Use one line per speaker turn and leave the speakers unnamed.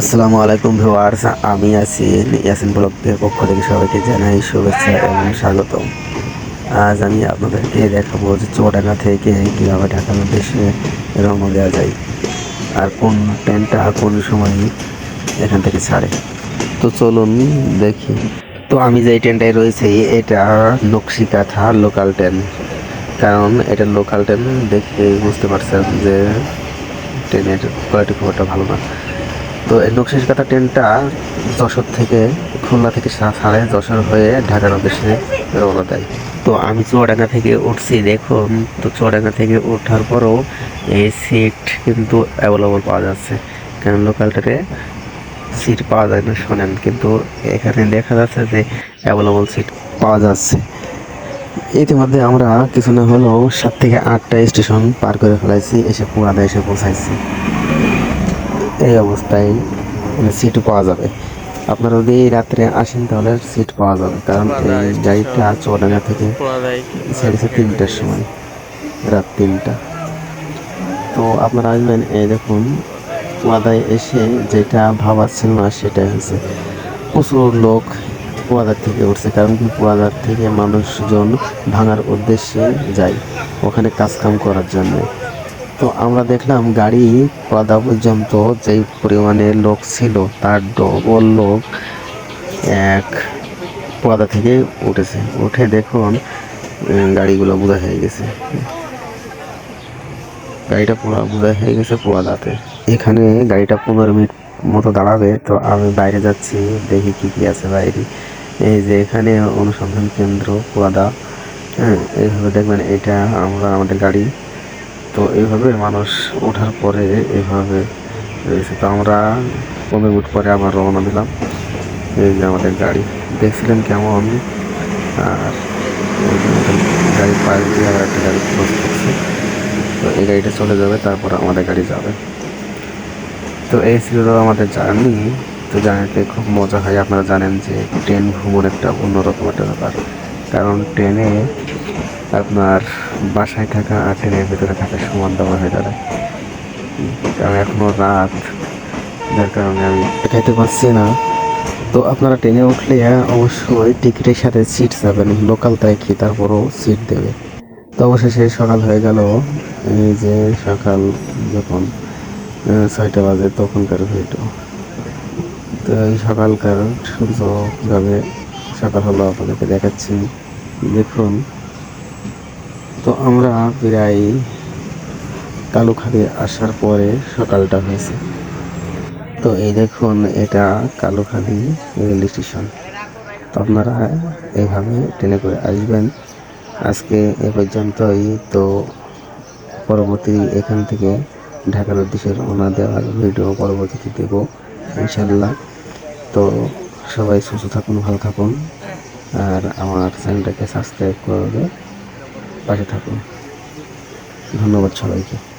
আসসালামু আলাইকুম ভিউয়ার্স, আমি ইয়াসিন ইয়াসিন ব্লগের পক্ষ থেকে সবাইকে জানাই শুভেচ্ছা এবং স্বাগতম। আজ আমি আপনাদেরকে দেখাবো যে চুয়াডাঙ্গা থেকে কীভাবে ঢাকার উদ্দেশ্যে রওনা দেওয়া যায় আর কোন ট্রেনটা কোন সময় এখান থেকে ছাড়ে। তো চলুন দেখি। তো আমি যে ট্রেনটায় রয়েছি, এটা নকশিকাথা লোকাল ট্রেন। কারণ এটা লোকাল ট্রেন দেখে বুঝতে পারছেন যে ট্রেনের কোয়ালিটি খুব একটা ভালো না। তো এই নকশিস কাটা ট্রেনটা যশোর থেকে খুলনা থেকে সা- ছাড়ে যশোর হয়ে ঢাকার উদ্দেশ্যে রওনা দেয়। তো আমি চুয়াডাঙ্গা থেকে উঠছি, দেখুন, তো চুয়াডাঙ্গা থেকে ওঠার পরও এই সিট কিন্তু অ্যাভেলেবল পাওয়া যাচ্ছে। কারণ লোকাল ট্রেনে সিট পাওয়া যায় না, শোনেন, কিন্তু এখানে দেখা যাচ্ছে যে অ্যাভেলেবল সিট পাওয়া যাচ্ছে। ইতিমধ্যে আমরা কিছু না হলেও সাত থেকে আটটা স্টেশন পার করে ফেলাইছি, এসে পুরাদা এসে পৌঁছাইছি। এই অবস্থায় সিট পাওয়া যাবে। আপনারা যদি এই রাত্রে আসেন তাহলে সিট পাওয়া যাবে কারণ এই গাড়িটা চৌডাঙ্গা থেকে। ছেড়েছে তিনটার সময় রাত তিনটা। তো আপনারা আসবেন এই দেখুন কুয়াদায় এসে যেটা ভাবার ছিল না সেটাই হয়েছে প্রচুর লোক কুয়াদার থেকে উঠছে কারণ কি কুয়াদার থেকে মানুষজন ভাঙার উদ্দেশ্যে যায় ওখানে কাজকাম করার জন্য। তো আমরা দেখলাম গাড়ি কুয়াদা পর্যন্ত যেই পরিমাণে লোক ছিল, তার ডবল লোক এক কুয়াদা থেকে উঠেছে। উঠে দেখুন গাড়িগুলো বোঝা হয়ে গেছে। গাড়িটা পুরো বোঝা হয়ে গেছে কুয়াদাতে এখানে গাড়িটা পনেরো মিনিট মতো দাঁড়াবে। তো আমি বাইরে যাচ্ছি, দেখি কি কি আছে বাইরে। এই যে এখানে অনুসন্ধান কেন্দ্র পোয়াদা হ্যাঁ এইভাবে দেখবেন, এটা আমরা, আমাদের গাড়ি। তো এইভাবে মানুষ ওঠার পরে এইভাবে রয়েছে। তো আমরা পনেরো মিনিট পরে আবার রওনা দিলাম। এই যে আমাদের গাড়ি। দেখছিলেন কেমন? আর গাড়ির পাশ দিয়ে আবার একটা গাড়ি ক্রস করছে। তো এই গাড়িটা চলে যাবে, তারপর আমাদের গাড়ি যাবে। তো এই ছিল আমাদের জার্নি। তো জার্নিতে খুব মজা হয়। আপনারা জানেন যে ট্রেন ভ্রমণ একটা অন্যরকম একটা ব্যাপার। কারণ ট্রেনে আপনার বাসায় থাকা আর ট্রেনের ভিতরে থাকা সমান দাবার হয়ে দাঁড়ায় কারণ এখনও রাত, যার কারণে আমি দেখাইতে পারছি না। তো আপনারা ট্রেনে উঠলে অবশ্যই টিকিটের সাথে সিট যাবেন লোকাল তাই কি? তারপরও সিট দেবে। তো অবশেষে সকাল হয়ে গেল। এই যে সকাল যখন ছয়টা বাজে, তখনকার ভিডিও। তো সকালকার সূর্য কীভাবে সকাল হলো আপনাদেরকে দেখাচ্ছি। দেখুন, তো আমরা প্রায় কালুখালি আসার পরে সকালটা হয়েছে। তো এই দেখুন, এটা কালুখালি রেল স্টেশন। তো আপনারা এইভাবে ট্রেনে করে আসবেন। আজকে এ পর্যন্তই। তো পরবর্তী এখান থেকে ঢাকার উদ্দেশ্যে রওনা দেওয়ার ভিডিও পরবর্তীতে দেবো ইনশাল্লাহ তো সবাই সুস্থ থাকুন, ভালো থাকুন। আর আমার চ্যানেলটাকে সাবস্ক্রাইব করবে পাশে থাকুন। ধন্যবাদ সবাইকে।